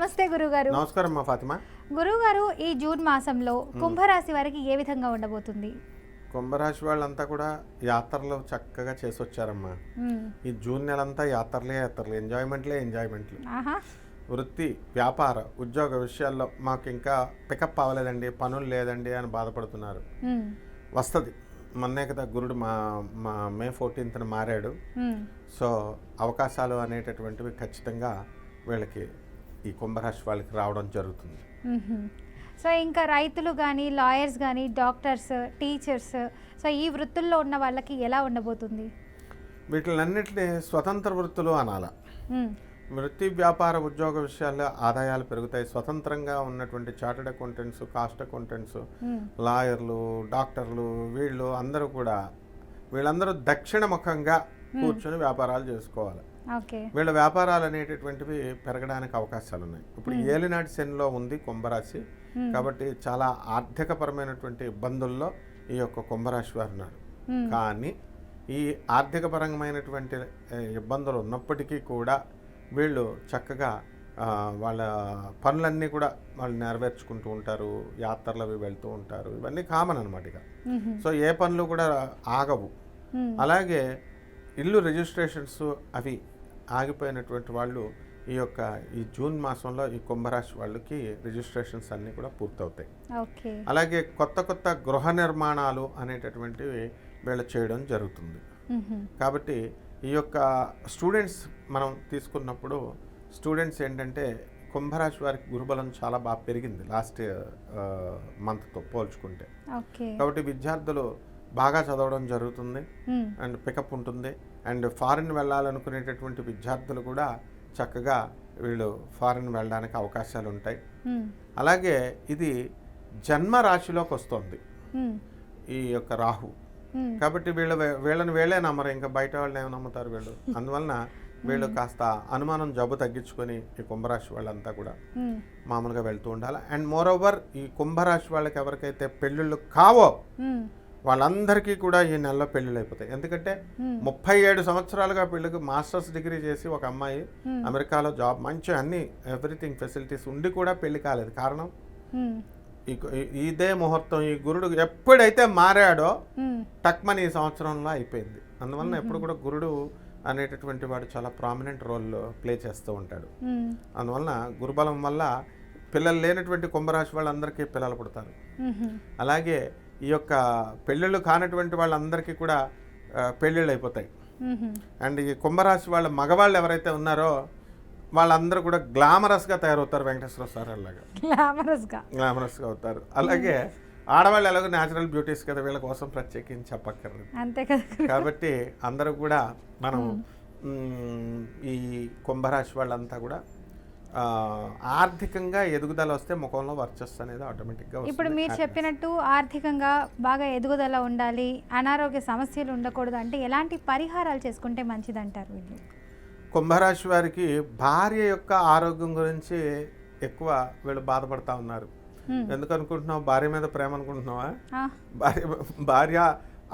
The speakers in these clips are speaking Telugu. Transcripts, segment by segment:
నమస్తే గురుగారు. నమస్కారం మా ఫాతిమా. గురుగారు ఈ జూన్ మాసంలో కుంభరాశి వారికి ఏ విధంగా ఉండబోతుంది? కుంభరాశి వాళ్ళంతా కూడా యాత్రలు చక్కగా చేసి వచ్చారమ్మా మ్మ్. ఈ జూన్ నెలంతా యాత్రలే యాత్రలు ఎంజాయ్మెంట్లే ఎంజాయ్మెంట్లు. వృత్తి వ్యాపార ఉద్యోగ విషయాల్లో మాకు ఇంకా పికప్ అవ్వలేదండి పనులు లేదండి అని బాధపడుతున్నారు. వస్తుంది. మొన్నే కదా గురుడు మా మా మే ఫోర్టీన్త్న మారాడు. సో అవకాశాలు అనేటటువంటివి ఖచ్చితంగా వీళ్ళకి ఈ కుంభరాశి వాళ్ళకి రావడం జరుగుతుంది. సో ఇంకా రైతులు కానీ లాయర్స్ కానీ డాక్టర్స్ టీచర్స్ సో ఈ వృత్తుల్లో ఉన్న వాళ్ళకి ఎలా ఉండబోతుంది వీటిలన్నిటిని స్వతంత్ర వృత్తులు అనాల. వృత్తి వ్యాపార ఉద్యోగ విషయాల్లో ఆదాయాలు పెరుగుతాయి స్వతంత్రంగా ఉన్నటువంటి చార్టెడ్ అకౌంటెంట్స్ కాస్ట్ అకౌంటెంట్స్. లాయర్లు డాక్టర్లు వీళ్ళు అందరూ కూడా వీళ్ళందరూ దక్షిణముఖంగా కూర్చొని వ్యాపారాలు చేసుకోవాలి వీళ్ళ వ్యాపారాలు అనేటటువంటివి పెరగడానికి అవకాశాలు ఉన్నాయి ఇప్పుడు ఏలినాటి శనిలో ఉంది కుంభరాశి. కాబట్టి చాలా ఆర్థికపరమైనటువంటి ఇబ్బందుల్లో ఈ యొక్క కుంభరాశి వారు ఉన్నారు. కానీ ఈ ఆర్థికపరమైనటువంటి ఇబ్బందులు ఉన్నప్పటికీ కూడా వీళ్ళు చక్కగా వాళ్ళ పనులన్నీ కూడా వాళ్ళు నెరవేర్చుకుంటూ ఉంటారు. యాత్రలు అవి వెళ్తూ ఉంటారు. ఇవన్నీ కామన్ అనమాట ఇక. సో ఏ పనులు కూడా ఆగవు. అలాగే ఇల్లు రిజిస్ట్రేషన్స్ అవి ఆగిపోయినటువంటి వాళ్ళు ఈ యొక్క ఈ జూన్ మాసంలో ఈ కుంభరాశి వాళ్ళకి రిజిస్ట్రేషన్స్ అన్నీ కూడా పూర్తవుతాయి. అలాగే కొత్త కొత్త గృహ నిర్మాణాలు అనేటటువంటివి వీళ్ళు చేయడం జరుగుతుంది. కాబట్టి ఈ యొక్క స్టూడెంట్స్ మనం తీసుకున్నప్పుడు స్టూడెంట్స్ ఏంటంటే కుంభరాశి వారికి గురుబలం చాలా బాగా పెరిగింది లాస్ట్ మంత్తో పోల్చుకుంటే. కాబట్టి విద్యార్థులు బాగా చదవడం జరుగుతుంది. అండ్ పికప్ ఉంటుంది అండ్ ఫారిన్ వెళ్ళాలనుకునేటటువంటి విద్యార్థులు కూడా చక్కగా వీళ్ళు ఫారిన్ వెళ్ళడానికి అవకాశాలు ఉంటాయి. అలాగే ఇది జన్మ రాశిలోకి వస్తుంది. ఈ యొక్క రాహు. కాబట్టి వీళ్ళ వీళ్ళని వీళ్ళే నమ్మరు ఇంకా బయట వాళ్ళని ఏమి నమ్ముతారు వీళ్ళు అందువలన వీళ్ళు కాస్త అనుమానం జబ్బు తగ్గించుకొని ఈ కుంభరాశి వాళ్ళంతా కూడా మ్మ్. మామూలుగా వెళ్తూ ఉండాలి అండ్ మోర్ ఓవర్ ఈ కుంభరాశి వాళ్ళకి ఎవరికైతే పెళ్ళిళ్ళు కావో. వాళ్ళందరికీ కూడా ఈ నెలలో పెళ్ళిళ్ళు అయిపోతాయి ఎందుకంటే. ముప్పై ఏడు సంవత్సరాలుగా వీళ్ళకి మాస్టర్స్ డిగ్రీ చేసి ఒక అమ్మాయి మ్మ్. అమెరికాలో జాబ్ మంచి అన్ని ఎవ్రీథింగ్ ఫెసిలిటీస్ ఉండి కూడా పెళ్ళి కాలేదు కారణం ఇదే ముహూర్తం ఈ గురుడు ఎప్పుడైతే మారాడో. టక్మని ఈ సంవత్సరంలో అయిపోయింది అందువలన ఎప్పుడు కూడా గురుడు అనేటటువంటి వాడు చాలా ప్రామినెంట్ రోల్ ప్లే చేస్తూ ఉంటాడు. అందువలన గురుబలం వల్ల పిల్లలు లేనటువంటి కుంభరాశి వాళ్ళందరికీ పిల్లలు పుడతారు. అలాగే ఈ యొక్క పెళ్ళిళ్ళు కానటువంటి వాళ్ళందరికీ కూడా పెళ్ళిళ్ళు అయిపోతాయి. అండ్ ఈ కుంభరాశి వాళ్ళ మగవాళ్ళు ఎవరైతే ఉన్నారో వాళ్ళందరూ కూడా గ్లామరస్గా తయారవుతారు వెంకటేశ్వర సార్ అలాగా గ్లామరస్గా. గ్లామరస్గా అవుతారు. అలాగే ఆడవాళ్ళు ఎలాగో న్యాచురల్ బ్యూటీస్ కదా వీళ్ళ కోసం ప్రత్యేకించి చెప్పక్కర్లేదు. అంతే కదా. కాబట్టి అందరూ కూడా మనం ఈ కుంభరాశి వాళ్ళంతా కూడా ఆర్థికంగా ఎదుగుదల వస్తే ముఖంలో వర్చస్సు అనేది ఆటోమేటిక్గా ఇప్పుడు మీరు చెప్పినట్టు ఆర్థికంగా బాగా ఎదుగుదల ఉండాలి అనారోగ్య సమస్యలు ఉండకూడదు అంటే ఎలాంటి పరిహారాలు చేసుకుంటే మంచిదంటారు వీళ్ళు? కుంభరాశి వారికి భార్య యొక్క ఆరోగ్యం గురించి ఎక్కువ వీళ్ళు బాధపడతా ఉన్నారు. ఎందుకు అనుకుంటున్నావు? భార్య మీద ప్రేమ అనుకుంటున్నావా? భార్య భార్య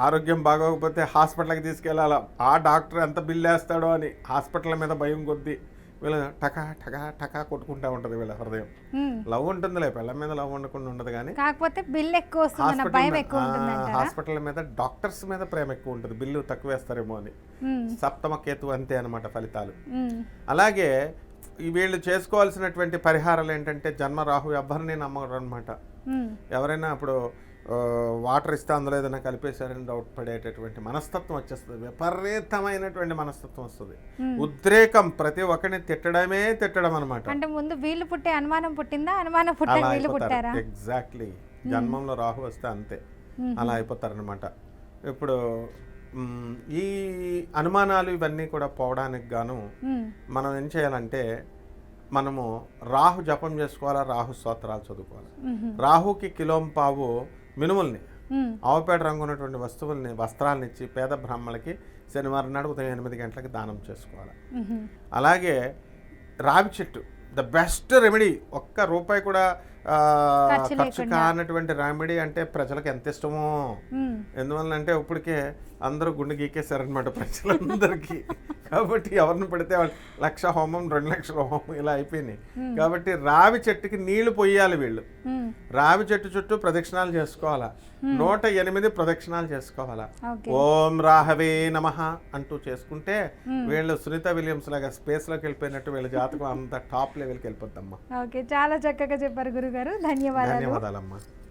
ఆరోగ్యం బాగోకపోతే హాస్పిటల్కి తీసుకెళ్ళాలా? ఆ డాక్టర్ ఎంత బిల్లు వేస్తాడో అని హాస్పిటల్ మీద భయం కొద్దీ వీళ్ళు టకా టకా టకా కొట్టుకుంటా ఉంటుంది వీళ్ళ హృదయం. లవ్ ఉంటుందిలే పిల్ల మీద లవ్ ఉండకుండా ఉండదు కానీ కాకపోతే బిల్ ఎక్కువ భయం మీద- ఎక్కువ హాస్పిటల్ మీద డాక్టర్స్ మీద ప్రేమ ఎక్కువ ఉంటుంది బిల్లు తక్కువ వేస్తారేమో అని. సప్తమ కేతు అంతే అనమాట ఫలితాలు. అలాగే ఈ వీళ్ళు చేసుకోవాల్సినటువంటి పరిహారాలు ఏంటంటే జన్మ రాహు ఎవరిని నమ్మరు అనమాట. ఎవరైనా ఇప్పుడు వాటర్ ఇస్తే అందులో ఏదైనా కలిపేశారని డౌట్ పడేటటువంటి మనస్తత్వం వచ్చేస్తుంది. విపరీతమైనటువంటి మనస్తత్వం వస్తుంది. ఉద్రేకం ప్రతి ఒక్కరిని తిట్టడమే తిట్టడం అనమాట అంటే ముందు వీళ్ళు పుట్టే అనుమానం పుట్టిందా? అనుమానం పుట్టారా? ఎగ్జాక్ట్లీ జన్మంలో రాహు వస్తే అంతే. అలా అయిపోతారనమాట ఇప్పుడు ఈ అనుమానాలు ఇవన్నీ కూడా పోవడానికి గాను. మనం ఏం చేయాలంటే మనము రాహు జపం చేసుకోవాలా? రాహు స్తోత్రాలు చదువుకోవాలి. రాహుకి కిలోంపావు మినుముల్ని. ఆవుపేట రంగు ఉన్నటువంటి వస్తువుల్ని వస్త్రాలను ఇచ్చి పేద బ్రాహ్మణులకి శనివారం నాడు ఉదయం ఎనిమిది గంటలకి దానం చేసుకోవాలి. అలాగే రావి చెట్టు ద బెస్ట్ రెమెడీ ఒక్క రూపాయి కూడా ఖర్చు. కానటువంటి రెమెడీ అంటే ప్రజలకు ఎంత ఇష్టమో. ఎందువల్ల అంటే ఇప్పటికే అందరూ గుండె గీకేశారనమాట ప్రజలందరికీ. కాబట్టి ఎవరిని పడితే వాళ్ళు లక్ష హోమం రెండు లక్షల హోమం ఇలా అయిపోయినాయి. కాబట్టి రావి చెట్టుకి నీళ్ళు పొయ్యాలి వీళ్ళు. రావి చెట్టు చుట్టూ ప్రదక్షిణాలు చేసుకోవాలా? నూట ఎనిమిది ప్రదక్షిణాలు చేసుకోవాలా? ఓం రాహవే నమ అంటూ చేసుకుంటే వీళ్ళు సునీత విలియమ్స్ లాగా స్పేస్లోకి వెళ్ళిపోయినట్టు వీళ్ళ జాతకం అంత టాప్ లెవెల్కి వెళ్ళిపోద్దమ్మా. ఓకే చాలా చక్కగా చెప్పారు గురుగారు. గారు. ధన్యవాదాలు. ధన్యవాదాలమ్మా.